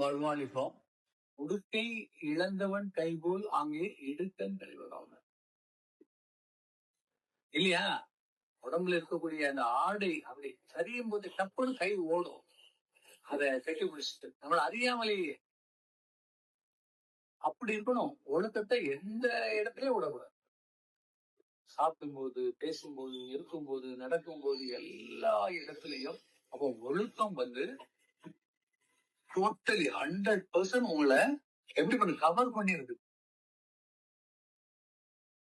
வருவாளிப்போம் உடுக்கை இழந்தவன் கைபோல் அங்கே இடுக்கன் தலைவராக இல்லையா? உடம்புல இருக்கக்கூடிய அந்த ஆடை அப்படி சரியும் போது டப்புன்னு கை ஓடும். அதை கட்டி பிடிச்சிட்டு நம்மள அறியாமலேயே. அப்படி இருக்கணும். ஒழுக்கத்தை எந்த இடத்துலயும் விடக்கூடாது சாப்பிடும்போது பேசும்போது இருக்கும்போது நடக்கும்போது எல்லா இடத்துலயும் அப்போ ஒழுக்கம் வந்து டோட்டலி ஹண்ட்ரட் பர்சன்ட் உங்களை எப்படி பண்ண கவர் பண்ணிருக்கு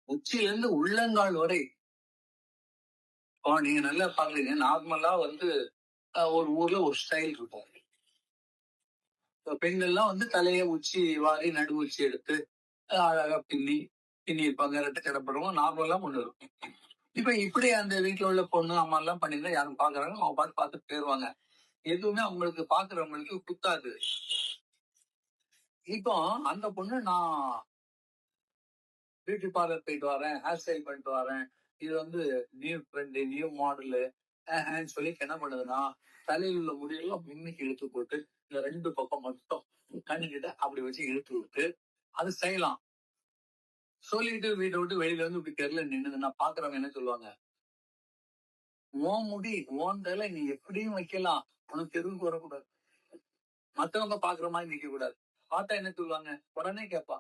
உச்சில இருந்து உள்ளங்கால் வரை. இப்போ நீங்க நல்லா பாக்குறீங்க நார்மலா வந்து ஒரு ஊர்ல ஒரு ஸ்டைல் இருக்கும் பெண்கள்லாம் வந்து தலையை உச்சி வாரி நடு உச்சி எடுத்து அழகா பின்னி பின்னி இருப்பாங்க ரெட்டை கிடப்படுவோம் நார்மலா ஒண்ணு இருக்கும் இப்ப இப்படி அந்த வீட்டுல உள்ள பொண்ணு அம்மா எல்லாம் பண்ணிருந்தா யாரும் பாக்குறாங்க அவங்க பார்த்து பார்த்து போயிருவாங்க. எதுவுமே அவங்களுக்கு பாக்குறவங்களுக்கு குத்தாது இப்போ அந்த பொண்ணு நான் பியூட்டி பார்லர் போயிட்டு வரேன் ஹேர் ஸ்டைல் பண்ணிட்டு வரேன். இது வந்து நியூ ட்ரெண்ட் நியூ மாடலு சொல்லி என்ன பண்ணுதுன்னா தலையில் உள்ள முடியெல்லாம் முன்னுக்கு இழுத்து போட்டு இந்த ரெண்டு பக்கம் மட்டும் கண்ணுகிட்ட அப்படி வச்சு இழுத்து விட்டு அது செய்யலாம். சொல்லிட்டு வீட்டை விட்டு வெளியில வந்து இப்படி தெருல நின்னுதுன்னா பாக்குறவங்க என்ன சொல்லுவாங்க? ஓ முடி ஓன் தலை நீ எப்படியும் வைக்கலாம். உனக்கு தெருவுக்கு வரக்கூடாது. மத்தவங்க பாக்குற மாதிரி நிக்க கூடாது பார்த்தா என்ன சொல்லுவாங்க? உடனே கேட்பா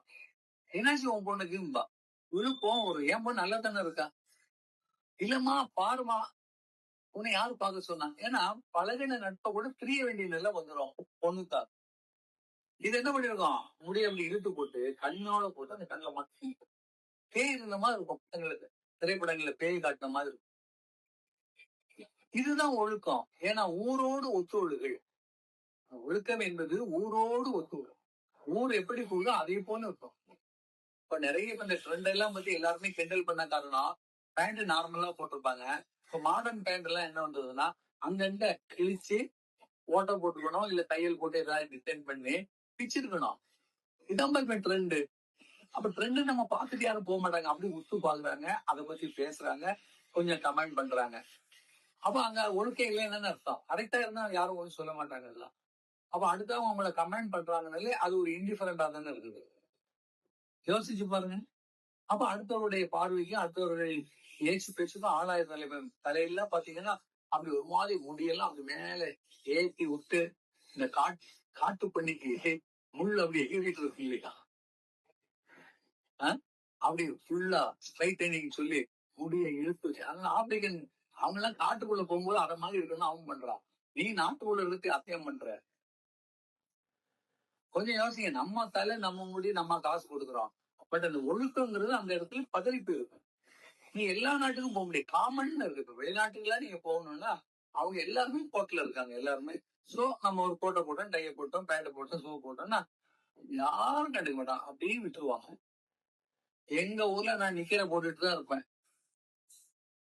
என்னாச்சு உன் பொண்ணுக்கும்பா விழுப்பம் ஒரு என் பொண்ணு நல்லா தானே இருக்கா? இல்லம்மா பாருமா உன்னை யாரு பார்க்க சொன்னாங்க ஏன்னா பழகின நட்பை கூட பிரிய வேண்டிய நிலை வந்துடும் பொண்ணுக்கா இது என்ன பண்ணிருக்கோம்? முடிய அப்படி இழுத்து போட்டு கண்ணோட போட்டு அந்த கண்ணில் மாட்டி பேய் இருந்த மாதிரி இருக்கும் பசங்களுக்கு திரைப்படங்கள்ல பேய் காட்டின மாதிரி இருக்கும். இதுதான் ஒழுக்கம். ஏன்னா ஊரோடு ஒத்துழுகள் ஒழுக்கம் என்பது ஊரோடு ஒத்துழும் ஊர் எப்படி போகுதோ அதே போல இருக்கும். இப்ப நிறைய இப்ப இந்த ட்ரெண்ட் எல்லாம் பத்தி எல்லாருமே கிண்டல் பண்ண காரணம் பேண்ட் நார்மலா போட்டிருப்பாங்க. இப்ப மாடர்ன் பேண்ட் எல்லாம் என்ன வந்ததுன்னா அங்கங்க கிழிச்சு ஓட்டை போட்டுக்கணும் இல்ல தையல் போட்டு ஏதாவது டிசைன் பண்ணி பிச்சிருக்கணும். இதான் இப்ப ட்ரெண்டு அப்ப ட்ரெண்ட் நம்ம பார்த்துட்டு யாரும் போக மாட்டாங்க. அப்படி உத்து பாக்குறாங்க. அதை பத்தி பேசுறாங்க. கொஞ்சம் கமெண்ட் பண்றாங்க. அப்ப அங்க ஒழுக்கம் இல்லைன்னு அர்த்தம். கரெக்டா இருந்தா யாரும் ஒன்றும் சொல்ல மாட்டாங்கல்ல அப்ப அடுத்தவங்க அவங்கள கமெண்ட் பண்றாங்கனாலே அது ஒரு இன்டிஃபரண்டா தானே இருக்குது. யோசிச்சு பாருங்க. அப்ப அடுத்தவருடைய பார்வைக்கும் அடுத்தவருடைய ஏச்சு பேச்சுக்கும் ஆளாய தலைமை தலையெல்லாம் பாத்தீங்கன்னா அப்படி ஒரு மாதிரி முடியெல்லாம் அப்படி மேல ஏத்தி விட்டு இந்த காட்டு காட்டு பண்ணிக்கு முள் அப்படி எகிரிட்டு இருக்கு இல்லையா? அப்படி ஃபுல்லா ஸ்ட்ரைட்டனிங் சொல்லி முடிய இழுத்து ஆப்பிரிக்கன் அவங்க எல்லாம் காட்டுக்குள்ள போகும்போது அதை மாதிரி இருக்கணும் அவன் பண்றான். நீ நாட்டுக்குள்ள இருக்கு அத்தியம் பண்ற. கொஞ்சம் யோசிங்க. நம்ம தலை நம்ம முடி நம்ம காசு கொடுக்குறோம். பட் அந்த ஒழுக்கங்கிறது அந்த இடத்துல பதறிப்பு இருக்கும். நீ எல்லா நாட்டுக்கும் போக முடியும். காமன் இருக்கு. இப்ப வெளிநாட்டுக்கெல்லாம் நீங்க போகணும்னா அவங்க எல்லாருமே கோட்டில் இருக்காங்க எல்லாருமே. சோ நம்ம ஒரு கோட்டை போட்டோம் டைய போட்டோம் பேண்ட் போட்டோம் ஷூ போட்டோம்னா யாரும் கண்டுக்க மாட்டான். அப்படியே விட்டுருவாங்க. எங்க ஊர்ல நான் நிக்கிற போட்டுட்டு தான் இருப்பேன்.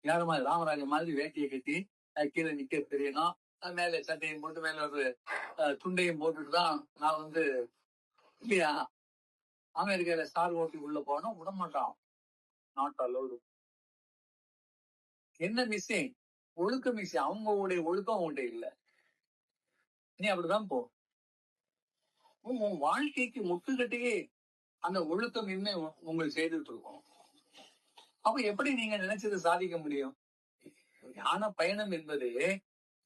யாரு மாதிரி ராமராஜ மாதிரி வேட்டியை கட்டி கீழே நிக்க தெரியணும். அஹ் மேல சட்டையும் போட்டு மேல ஒரு துண்டையும் போட்டுட்டு தான் நான் வந்து இல்லையா? அமெரிக்கால ஸ்டார் ஓட்டி உள்ள போனோம். விட மாட்டான் நாட் அலோடு என்ன மிஸ்ஸிங் ஒழுக்க மிஸ்ஸிங் அவங்களுடைய ஒழுக்கம் உன்கிட்ட இல்ல. நீ அப்படிதான் போ. உன் உன் வாழ்க்கைக்கு முட்டுக்கட்டையே அந்த ஒழுக்கம் இன்னும் உங்களுக்கு செய்துட்டு இருக்கோம் அப்ப எப்படி நீங்க நினைச்சதை சாதிக்க முடியும்? ஞான பயணம் என்பது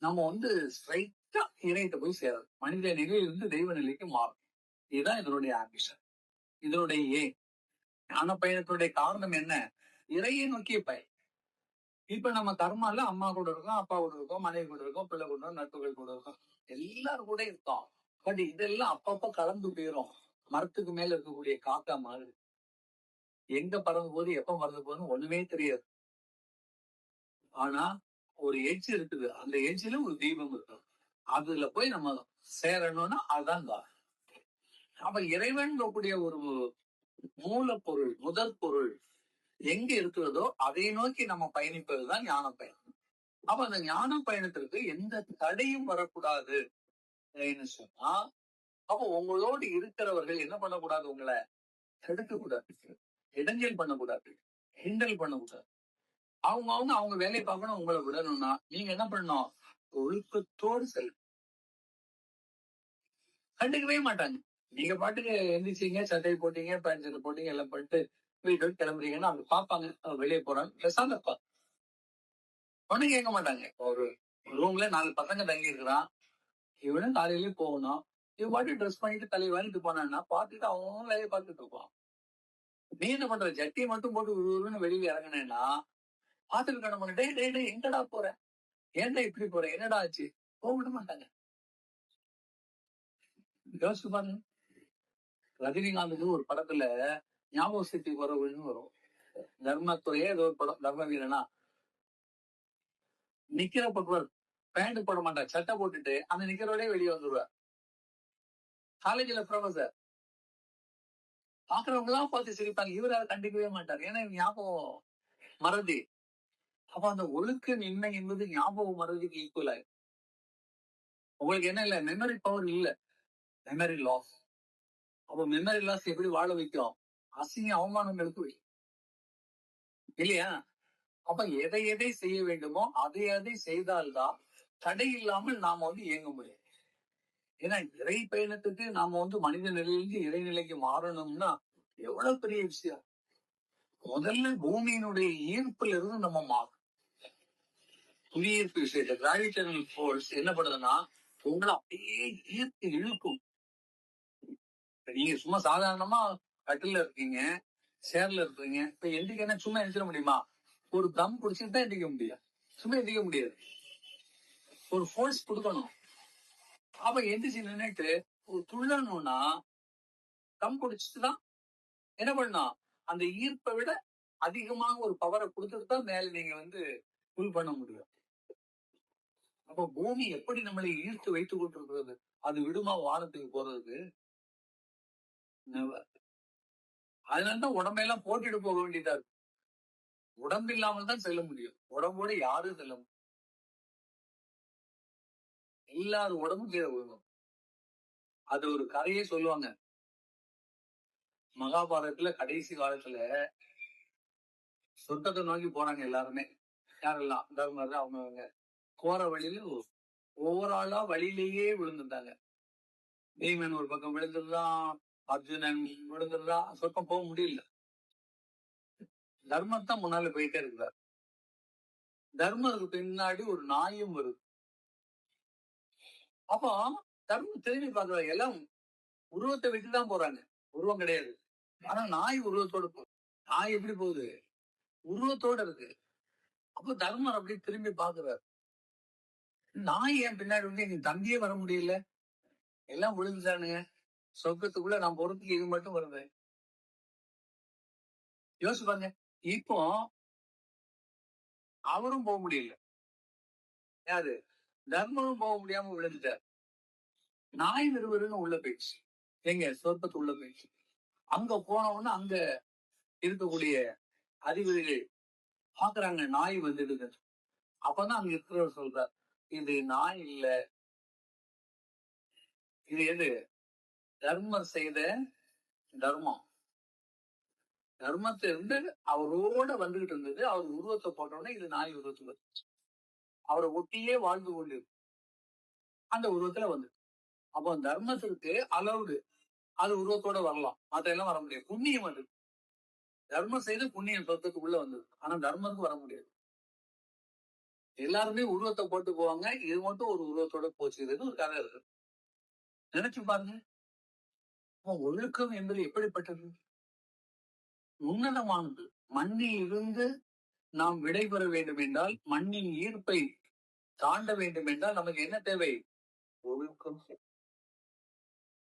நம்ம வந்து ஸ்ட்ரைட்டா இணையத்தை போய் சேரும் மனித நிலையிலிருந்து தெய்வ நிலைக்கு மாறும் இதுதான் இதனுடைய ஆம்பிஷன் இதனுடைய ஏ ஞான பயணத்தினுடைய காரணம் என்ன? இறையை நோக்கிய பயன். இப்ப நம்ம கர்மால அம்மா கூட இருக்கோம் அப்பா கூட இருக்கோம் மனைவி கூட இருக்கோம் பிள்ளை கூட இருக்கோம், நட்புகள் கூட இருக்கோம். எல்லாரும் கூட இருக்கோம். பட் இதெல்லாம் அப்பப்ப கலந்து போயிரும். மரத்துக்கு மேல இருக்கக்கூடிய காக்கா மாதிரி. எங்க பறந்து போது எப்ப மறந்து போகுதுன்னு ஒண்ணுமே தெரியாது. ஆனா ஒரு எட்ஜ் இருக்குது. அந்த எட்ஜ்ல ஒரு தீபம் இருக்கும். அதுல போய் நம்ம சேரணும்னா அதுதான் தான் அப்ப இறைவன் கூடிய ஒரு மூலப்பொருள் முதற் பொருள் எங்க இருக்கிறதோ அதை நோக்கி நம்ம பயணிப்பதுதான் ஞான பயணம். அப்ப அந்த ஞான பயணத்திற்கு எந்த தடையும் வரக்கூடாது சொன்னா அப்ப உங்களோடு இருக்கிறவர்கள் என்ன பண்ணக்கூடாது உங்களை தடுக்க கூடாது இடைஞ்சல் பண்ணக்கூடாது. ஹிண்டல் பண்ணக்கூடாது. அவங்க அவங்க அவங்க வேலையை பார்க்கணும் உங்களை விடணும்னா. நீங்க என்ன பண்ணணும்? ஒழுக்கத்தோடு செல் கண்டுக்கவே மாட்டாங்க. நீங்க பாட்டுக்கு எந்திரிச்சீங்க சட்டை போட்டீங்க பேண்ட் சட்டை போட்டீங்க எல்லாம் பண்ணிட்டு வீட்டு கிளம்புறீங்கன்னா அவங்க பார்ப்பாங்க. வெளியே போறாங்க. பேசாம இருப்பாங்க. ஒண்ணும் கேட்க மாட்டாங்க. ஒரு ரூம்ல நாலு பசங்க தங்கி இருக்கிறான். இவனும் காலையிலயும் போகணும். இவன் பாட்டு ட்ரெஸ் பண்ணிட்டு தலைவாரிட்டு வாங்கிட்டு போனான்னா பார்த்துட்டு அவன் வேலையை பார்த்துட்டு இருப்பான். நீ என்ன பண்ற ஜட்டி மட்டும் போட்டு உருன்னு வெளியே இறங்கினேன்னா பார்த்துட்டு கிடம்பு டே டே டே எங்கடா போற? ஏன்டா இப்படி போற? என்னடா ஆச்சு? போக விட மாட்டாங்க. யோசிச்சு பாருங்க. ரஜினிகாந்துக்கு ஒரு படத்துல ஞாபக சக்தி குறவுன்னு வரும். தர்மத்துறையே ஏதோ ஒரு படம் தர்ம வீரனா? நிக்கிற பக்குவர் பேண்ட் போட மாட்டார். சட்டை போட்டுட்டு அந்த நிக்கிறோடய வெளியே வந்துருவார். காலேஜ்ல ப்ரொஃபசர் பாக்குறவங்க எல்லாம் பார்த்து சிரிப்பாங்க. இவர் அதை கண்டுக்கவே மாட்டார். ஏன்னா ஞாபகம் மறதி. அப்ப அந்த ஒழுக்க நின்மை என்பது ஞாபகம் மறதிக்கு ஈக்குவல் ஆகும் உங்களுக்கு என்ன இல்ல? மெமரி பவர் இல்ல. மெமரி லாஸ் அப்ப மெமரி லாஸ் எப்படி வாழ வைக்கும் அசிங்க அவமானங்களுக்கு வை இல்லையா? அப்ப எதை எதை செய்ய வேண்டுமோ அதை அதை செய்தால்தான் தடை இல்லாமல் நாம வந்து இயங்க முடியும். ஏன்னா இறை பயணத்துக்கு நாம வந்து மனித நிலையிலிருந்து இறைநிலைக்கு மாறணும்னா எவ்வளவு பெரிய விஷயம்? முதல்ல பூமியினுடைய ஈர்ப்புல இருந்து நம்ம மாறும் புவியீர்ப்பு விஷயத்தை கிராவிடேஷனல் போர்ஸ் என்ன பண்ணுதுன்னா உங்களை அப்படியே ஈர்த்து இழுக்கும். நீங்க சும்மா சாதாரணமா கட்டில இருக்கீங்க சேர்ல இருக்கீங்க இப்ப எந்திரிக்கன்னா சும்மா எந்திரிக்க முடியுமா? ஒரு தம் பிடிச்சிட்டு தான் எந்திரிக்க முடியாது சும்மா எந்திரிக்க முடியாது. ஒரு ஃபோர்ஸ் கொடுக்கணும். அப்ப எந்திரிச்சு நின்னுட்டு ஒரு துள்ளணும்னா தம் பிடிச்சிட்டு தான் என்ன பண்ணலாம் அந்த ஈர்ப்பை விட அதிகமாக ஒரு பவரை கொடுத்துட்டு தான் மேல நீங்க வந்து புல் பண்ண முடியும். அப்ப பூமி எப்படி நம்மளை ஈர்த்து வைத்துக் கொண்டிருக்கிறது? அது விடுமா வானத்துக்கு போறதுக்கு? அதனாலதான் உடம்பெல்லாம் போட்டுட்டு போக வேண்டியதா இருக்கு. உடம்பு இல்லாமல் தான் செல்ல முடியும். உடம்போட யாரும் செல்ல முடியும் எல்லாரும் உடம்பும் கீழே விழுங்கும் அது ஒரு கதையே சொல்லுவாங்க. மகாபாரதத்துல கடைசி காலத்துல சொர்க்கத்தை நோக்கி போறாங்க எல்லாருமே. யாரெல்லாம்? தர்மர் அவங்க அவங்க போற வழியில ஒவ்வொரு ஆளா வழியிலேயே விழுந்துட்டாங்க. பீமன் ஒரு பக்கம் விழுந்துருந்தான் அர்ஜுனன் விழுந்துருந்தான் சொர்க்கம் போக முடியல. தர்மத்தான் முன்னால போயிட்டே இருக்கிறார். தர்மருக்கு பின்னாடி ஒரு நாயும் வருது. அப்போ தர்மம் திரும்பி பார்க்கறாங்க. எல்லாம் உருவத்தை விட்டுதான் போறாங்க. உருவம் கிடையாது. ஆனா நாய் உருவத்தோட போகுது நாய் எப்படி போகுது? உருவத்தோட இருக்கு. அப்போ தர்மர் அப்படி திரும்பி பாக்குறாரு நாய் என் பின்னாடி வந்து எங்க தம்பியே வர முடியல. எல்லாம் விழுந்துட்டானுங்க. சொர்க்கத்துக்குள்ள நான் பொறுத்துக்கு இது மட்டும் வருது. யோசிச்சு பாருங்க. இப்போ அவரும் போக முடியல. யாரு? தர்மனும் போக முடியாம விழுந்துட்டார். நாய் விறுவிறுன்னு உள்ள போயிடுச்சு. எங்க சொற்பத்து உள்ள போயிடுச்சு. அங்க போனவுடனே அங்க இருக்கக்கூடிய அறிகுறிகள் பாக்குறாங்க நாய் வந்துடுது. அப்பதான் அங்க இருக்கிறவர் சொல்றார் இது நாய் இல்ல. இது எது? தர்மர் செய்த தர்மம். தர்மத்தை இருந்து அவரோட வந்துகிட்டு இருந்தது அவர் உருவத்தை போட்டோடனே இது நாய் உருவத்துக்கு வந்துச்சு. அவரை ஒட்டியே வாழ்ந்து கொண்டு அந்த உருவத்துல வந்து அப்போ தர்மத்துக்கு அலவுடு அது உருவத்தோட வரலாம். அதெல்லாம் வர முடியாது. புண்ணியம் அது. தர்மம் செய்து புண்ணியம் சொத்துக்குள்ள வந்தது. ஆனா தர்மத்துக்கு வர முடியாது. எல்லாருமே உருவத்தை போட்டு போவாங்க. இது மட்டும் ஒரு உருவத்தோட போச்சுதுன்னு ஒரு கதை இருக்கு நினைச்சு பாருங்க. ஒழுக்கம் என்பது எப்படிப்பட்டது? உன்னதமானது. மண்ணில் இருந்து நாம் விடைபெற வேண்டும் என்றால் மண்ணின் ஈர்ப்பை தாண்ட வேண்டும் என்றால் நமக்கு என்ன தேவை? ஒழுக்கம்